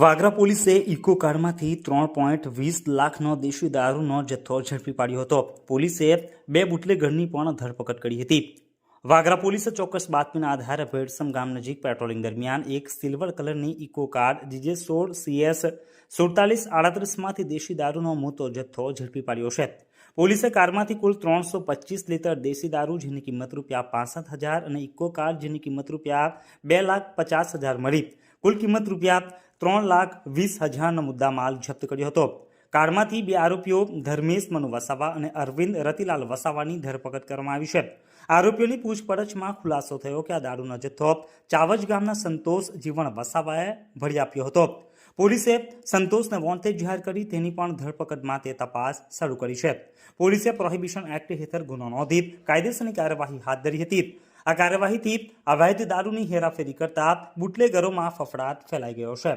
વાગરા પોલીસે ઇકો કારમાંથી ત્રણ પોઈન્ટ વીસ લાખનો દેશી દારૂનો જથ્થો ઝડપી પાડ્યો હતો. પોલીસે બે બુટલેગરની પણ ધરપકડ કરી હતી. વાગરા પોલીસે ચોક્કસ બાતમીના આધારે ભેડસમ ગામ નજીક પેટ્રોલિંગ દરમિયાન એક સિલ્વર કલરની ઇકો કાર જીજે સોળ સીએસ સુડતાલીસ આડત્રીસમાંથી દેશી દારૂનો મોટો જથ્થો ઝડપી પાડ્યો છે. પોલીસે કારમાંથી કુલ ત્રણસો પચીસ લીટર દેશી દારૂ, જેની કિંમત રૂપિયા પાસઠ હજાર, અને ઇકો કાર, જેની કિંમત રૂપિયા બે લાખ પચાસ હજાર મળી. કુલ કિંમત રૂપિયા ત્રણ લાખ વીસ હજારનો મુદ્દામાલ જપ્ત કર્યો હતો. કારમાંથી બે આરોપીઓ ધર્મેશ મનુ વસાવા અને અરવિંદ રતિલાલ વસાવાની ધરપકડ કરવામાં આવી છે. આરોપીઓની પૂછપરછમાં ખુલાસો થયો કે આ દારૂનો જથ્થો ચાવજ ગામના સંતોષ જીવણ વસાવાએ ભરી આપ્યો હતો. પોલીસે સંતોષને વોન્ટેજ જાહેર કરી તેની પણ ધરપકડ માટે તપાસ શરૂ કરી છે. પોલીસે પ્રોહિબિશન એક્ટ હેઠળ ગુનો નોંધી કાયદેસરની કાર્યવાહી હાથ ધરી હતી. આ કાર્યવાહીથી અવૈધ દારૂની હેરાફેરી કરતા બુટલેગરોમાં ફફડાટ ફેલાઈ ગયો છે.